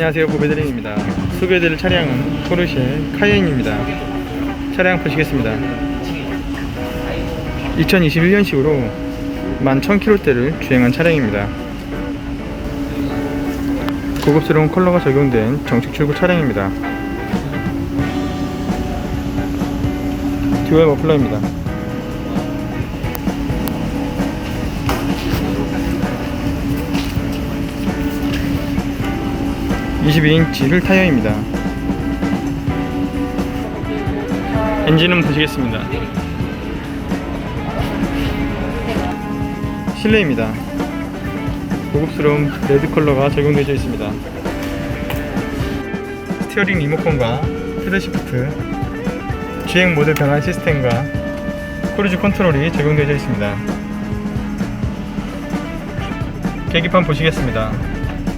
안녕하세요. 보배드림입니다. 소개해드릴 차량은 포르쉐 카이엔입니다. 차량 보시겠습니다. 2021년식으로 11,000km대를 주행한 차량입니다. 고급스러운 컬러가 적용된 정식 출고 차량입니다. 듀얼 머플러입니다 22인치 휠 타이어입니다. 엔진은 보시겠습니다. 실내입니다. 고급스러운 레드 컬러가 적용되어 있습니다. 스티어링 리모컨과 헤드시프트, 주행 모드 변환 시스템과 크루즈 컨트롤이 적용되어 있습니다. 계기판 보시겠습니다.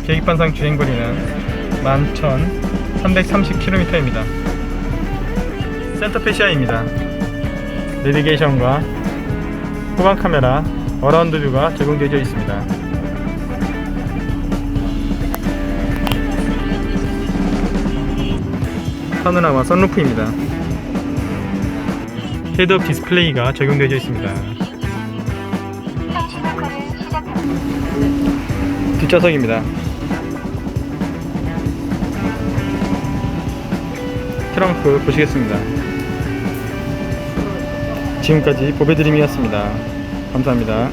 계기판상 주행거리는 11,330km입니다. 센터페시아입니다. 내비게이션과 후방 카메라, 어라운드 뷰가 적용되어 있습니다. 파노라마 선루프입니다. 헤드업 디스플레이가 적용되어 있습니다. 뒷좌석입니다. 트렁크 보시겠습니다. 지금까지 보배드림이었습니다. 감사합니다.